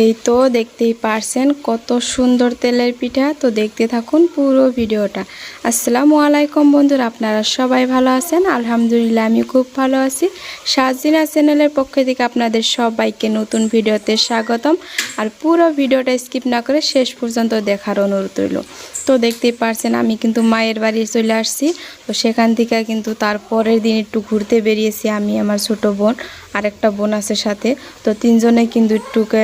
এই তো দেখতেই পারছেন কত সুন্দর তেলের পিঠা। তো দেখতে থাকুন পুরো ভিডিওটা। আসসালামু আলাইকুম বন্ধুরা, আপনারা সবাই ভালো আছেন? আলহামদুলিল্লাহ, আমি খুব ভালো আছি। সাজিনা চ্যানেলের পক্ষ থেকে আপনাদের সবাইকে নতুন ভিডিওতে স্বাগতম। আর পুরো ভিডিওটা স্কিপ না করে শেষ পর্যন্ত দেখার অনুরোধ রইল। তো দেখতেই পারছেন, আমি কিন্তু মায়ের বাড়ি চলে আসছি। তো সেখান থেকে কিন্তু তার পরের দিন একটু ঘুরতে বেরিয়েছি আমি, আমার ছোট বোন। আর একটা বোন আছে সাথে। তো তিনজনে কিন্তু একটুকে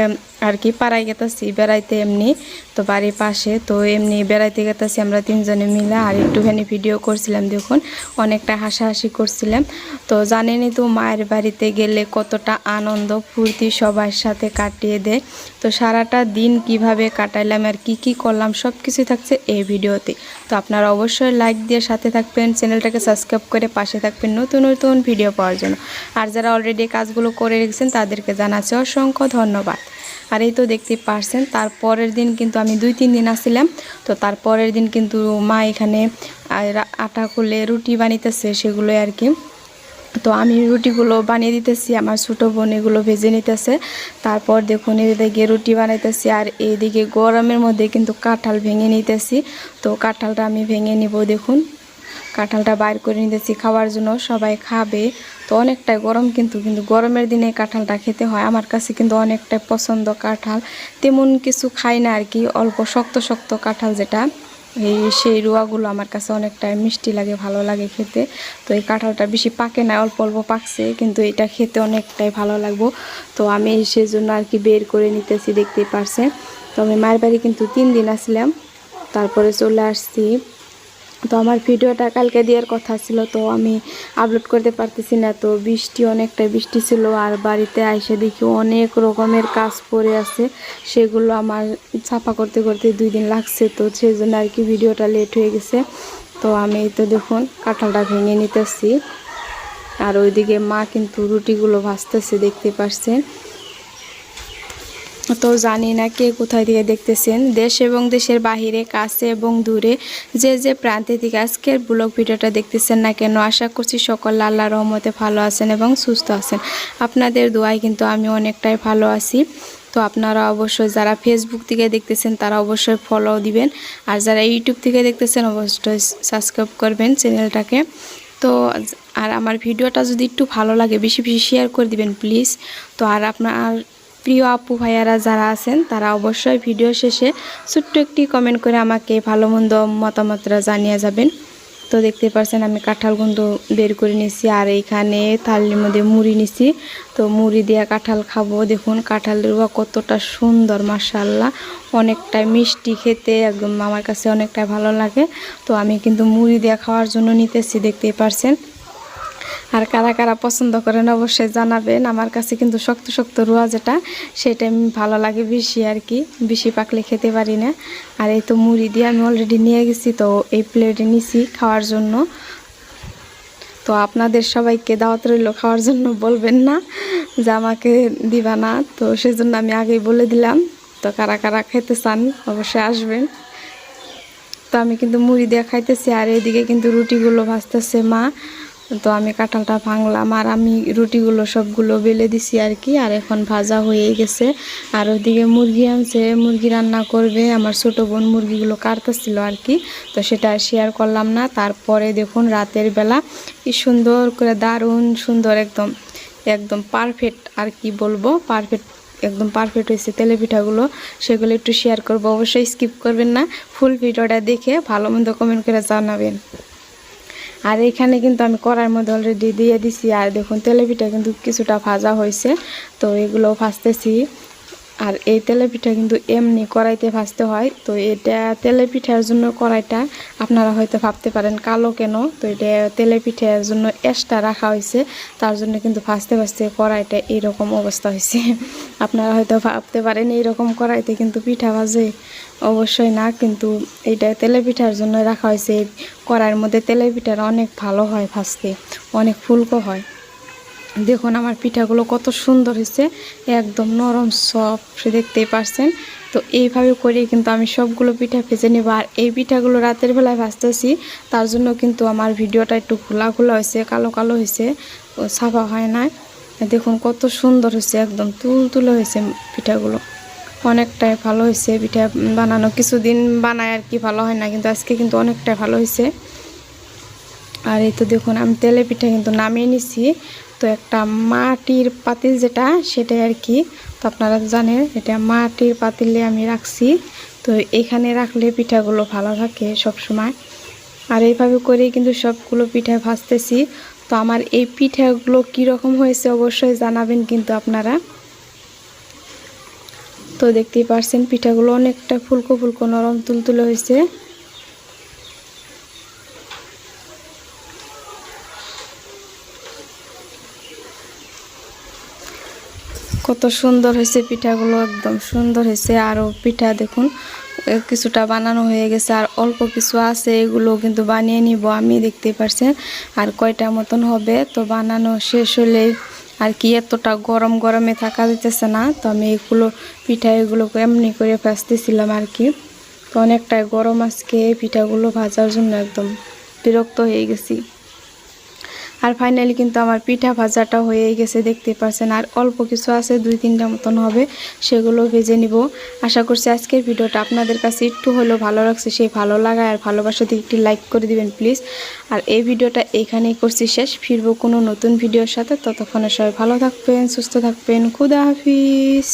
আর কি পাড়ায় গেতাছি, বেড়াইতে এমনি। তো বাড়ির পাশে, তো এমনি বেড়াইতে গেতাছি আমরা তিনজনে মিলে। আর একটুখানি ভিডিও করছিলাম দেখুন, অনেকটা হাসাহাসি করছিলাম। তো জানেনই তো মায়ের বাড়িতে গেলে কতটা আনন্দ, ফুর্তি সবার সাথে কাটিয়ে দেয়। তো সারাটা দিন কীভাবে কাটাইলাম আর কি কি করলাম সব কিছুই থাকছে এই ভিডিওতে। তো আপনারা অবশ্যই লাইক দিয়ে সাথে থাকবেন, চ্যানেলটাকে সাবস্ক্রাইব করে পাশে থাকবেন নতুন নতুন ভিডিও পাওয়ার জন্য। আর যারা অলরেডি কাজগুলো করে রেখেছেন, তাদেরকে জানাচ্ছি অসংখ্য ধন্যবাদ। আর এই তো দেখতে পারছেন তারপরের দিন কিন্তু আমি দুই, তিন দিন আসছিলাম। তো তারপরের দিন কিন্তু মা এখানে আটা খুলে রুটি বানিতেছে সেগুলোই আর কি। তো আমি রুটিগুলো বানিয়ে দিতেছি, আমার ছোটো বোন এগুলো ভেজে নিতেছে। তারপর দেখুন, এদিকে রুটি বানাইতেছি আর এইদিকে গরমের মধ্যে কিন্তু কাঁঠাল ভেঙে নিতেছি। তো কাঁঠালটা আমি ভেঙে নিব, দেখুন। কাঁঠালটা বাইর করে নিতেছি, খাওয়ার জন্য সবাই খাবে। তো অনেকটাই গরম কিন্তু কিন্তু গরমের দিনে কাঁঠালটা খেতে হয়। আমার কাছে কিন্তু অনেকটাই পছন্দ কাঁঠাল। তেমন কিছু খাই না আর কি, অল্প শক্ত শক্ত কাঁঠাল যেটা। এই সেই রুয়াগুলো আমার কাছে অনেকটাই মিষ্টি লাগে, ভালো লাগে খেতে। তো এই কাঁঠালটা বেশি পাকে না, অল্প অল্প পাকছে, কিন্তু এটা খেতে অনেকটাই ভালো লাগবো। তো আমি সেই জন্য আর কি বের করে নিতেছি, দেখতেই পারছে তো আমি মায়ের বাড়ি কিন্তু তিন দিন আসলাম। তারপরে চলে আসছি। তো আমার ভিডিওটা কালকে দেওয়ার কথা ছিল, তো আমি আপলোড করতে পারতেছি না। তো বৃষ্টি, অনেকটা বৃষ্টি ছিল, আর বাড়িতে আইসে দেখি অনেক রকমের কাজ পড়ে আছে। সেগুলো আমার ছাপা করতে করতে দুই দিন লাগছে, তো সেই জন্য আর কি ভিডিওটা লেট হয়ে গেছে। তো আমি তো দেখুন, কাঁঠালটা ভেঙে নিতেছি। আর ওইদিকে মা কিন্তু রুটিগুলো ভাজতেছে, দেখতে পাচ্ছেন। তো জানি না কে কোথায় থেকে দেখতেছেন। দেশ এবং দেশের বাহিরে, কাছে এবং দূরে যে যে প্রান্তে থেকে আজকের ব্লগ ভিডিওটা দেখতেছেন না কেন, আশা করছি সকল আল্লাহ রহমতে ভালো আছেন এবং সুস্থ আছেন। আপনাদের দোয়ায় কিন্তু আমি অনেকটাই ভালো আছি। তো আপনারা অবশ্যই যারা ফেসবুক থেকে দেখতেছেন, তারা অবশ্যই ফলো দিবেন। আর যারা ইউটিউব থেকে দেখতেছেন, অবশ্যই সাবস্ক্রাইব করবেন চ্যানেলটাকে তো আর আমার ভিডিওটা যদি একটু ভালো লাগে, বেশি বেশি শেয়ার করে দিবেন প্লিজ তো আর আপনার প্রিয় আপু ভাইয়ারা যারা আছেন, তারা অবশ্যই ভিডিও শেষে ছোট্ট একটি কমেন্ট করে আমাকে ভালো মন্দ মতামতরা জানিয়ে যাবেন। তো দেখতে পাচ্ছেন আমি কাঁঠাল গুন্দ বের করে নিছি আর এইখানে থালির মধ্যে মুড়ি নিছি। তো মুড়ি দিয়ে কাঁঠাল খাব। দেখুন কাঁঠাল রুয়া কতটা সুন্দর মাসাল্লাহ অনেকটা মিষ্টি খেতে, একদম আমার কাছে অনেকটা ভালো লাগে। তো আমি কিন্তু মুড়ি দিয়ে খাওয়ার জন্য নিতেছি দেখতে পারছেন। আর কারা কারা পছন্দ করেন অবশ্যই জানাবেন। আমার কাছে কিন্তু শক্ত শক্ত রোয়া যেটা, সেটা আমি ভালো লাগে বেশি আর কি। বেশি পাকলে খেতে পারি না। আর এই তো মুড়ি দিয়ে আমি অলরেডি নিয়ে গেছি, তো এই প্লেটে নিছি খাওয়ার জন্য। তো আপনাদের সবাইকে দাওয়াত রইল খাওয়ার জন্য বলবেন না, যে আমাকে দিবা না। তো সেজন্য আমি আগেই বলে দিলাম, তো কারা কারা খেতে চান অবশ্যই আসবেন। তো আমি কিন্তু মুড়ি দিয়ে খাইতেছি, আর এদিকে কিন্তু রুটিগুলো ভাজতেছে মা। তো আমি কাঁঠালটা ভাঙলাম আর আমি রুটিগুলো সবগুলো বেলে দিছি আর কি, আর এখন ভাজা হয়ে গেছে। আর ওদিকে মুরগি আনছে, মুরগি রান্না করবে, আমার ছোট বোন মুরগিগুলো কাটতেছিল আর কি, তো সেটা শেয়ার করলাম না। তারপরে দেখুন রাতের বেলা কি সুন্দর করে দারুণ সুন্দর একদম একদম পারফেক্ট আর কি বলব পারফেক্ট একদম পারফেক্ট হয়েছে তেলে পিঠাগুলো। সেগুলো একটু শেয়ার করব, অবশ্যই স্কিপ করবেন না। ফুল ভিডিওটা দেখে ভালো মন্দ কমেন্ট করে জানাবেন। আর এখানে কিন্তু আমি কড়াইয়ের মধ্যে অলরেডি দিয়ে দিছি। আর দেখুন, তেলে পিঠা কিন্তু কিছুটা ভাজা হয়েছে। তো এগুলো ভাজতেছি। আর এই তেলে পিঠা কিন্তু এমনি কড়াইতে ভাজতে হয়। তো এটা তেলে পিঠার জন্য কড়াইটা আপনারা হয়তো ভাবতে পারেন কালো কেন? তো এটা তেলে পিঠার জন্য এক্সট্রা রাখা হয়েছে। তার জন্য কিন্তু ভাজতে ভাজতে কড়াইটা এইরকম অবস্থা হয়েছে। আপনারা হয়তো ভাবতে পারেন এইরকম কড়াইতে কিন্তু পিঠা ভাজে। অবশ্যই না, কিন্তু এইটা তেলে পিঠার জন্য রাখা হয়েছে। কড়াইয়ের মধ্যে তেলে পিঠার অনেক ভালো হয় ভাজতে। অনেক ফুলকো হয়। দেখুন আমার পিঠাগুলো কত সুন্দর হয়েছে, একদম নরম সফট দেখতেই পারছেন। তো এইভাবে করে কিন্তু আমি সবগুলো পিঠা ভেজে নেব। আর এই পিঠাগুলো রাতের বেলায় ভাজতেছি, তার জন্য কিন্তু আমার ভিডিওটা একটু খোলা খোলা হয়েছে, কালো কালো হয়েছে সাফা হয় না দেখুন কত সুন্দর হয়েছে, একদম তুল তুলে হয়েছে পিঠাগুলো। অনেকটাই ভালো হয়েছে পিঠা বানানো। কিছুদিন বানায় আর কি ভালো হয় না, কিন্তু আজকে কিন্তু অনেকটাই ভালো হয়েছে। আর এই তো দেখুন, আমি তেলে পিঠা কিন্তু নামিয়ে নিছি। তো একটা মাটির পাতিল যেটা, সেটাই আর কি। তো আপনারা জানেন, এটা মাটির পাতিলে আমি রাখছি। তো এখানে রাখলে পিঠাগুলো ভালো থাকে সব সময় আর এইভাবে করেই কিন্তু সবগুলো পিঠা ভাজতেছি। তো আমার এই পিঠাগুলো কীরকম হয়েছে অবশ্যই জানাবেন কিন্তু আপনারা। তো দেখতেই পারছেন, পিঠাগুলো অনেকটা ফুলকো ফুলকো নরম তুলতুলে হয়েছে। কত সুন্দর হয়েছে পিঠাগুলো, একদম সুন্দর হয়েছে। আরও পিঠা দেখুন কিছুটা বানানো হয়ে গেছে, আর অল্প কিছু আছে, এগুলো কিন্তু বানিয়ে নিব আমি, দেখতে পারছেন? আর কয়টা মতন হবে, তো বানানো শেষ হলেই আর কি এতটা গরম গরমে থাকা যেতেছে না, তো আমি এগুলো, পিঠা এগুলো এমনি করে ভাজতেছিলাম আর কি। তো অনেকটাই গরম আজকে পিঠাগুলো ভাজার জন্য একদম বিরক্ত হয়ে গেছি। আর ফাইনালি কিন্তু আমার পিঠা ভাজাটা হয়ে গেছে দেখতে পাচ্ছেন আর অল্প কিছু আছে, দুই তিনটা মতন হবে, সেগুলো ভেজে নিব। আশা করছি আজকের ভিডিওটা আপনাদের কাছে একটু হলেও ভালো লাগছে, সেই ভালো লাগায় আর ভালোবাসা দিয়ে একটি লাইক করে দিবেন প্লিজ আর এই ভিডিওটা এখানেই করছি শেষ। ফিরবো কোনো নতুন ভিডিওর সাথে, ততক্ষণে সবাই ভালো থাকবেন, সুস্থ থাকবেন। খুদা হাফিজ।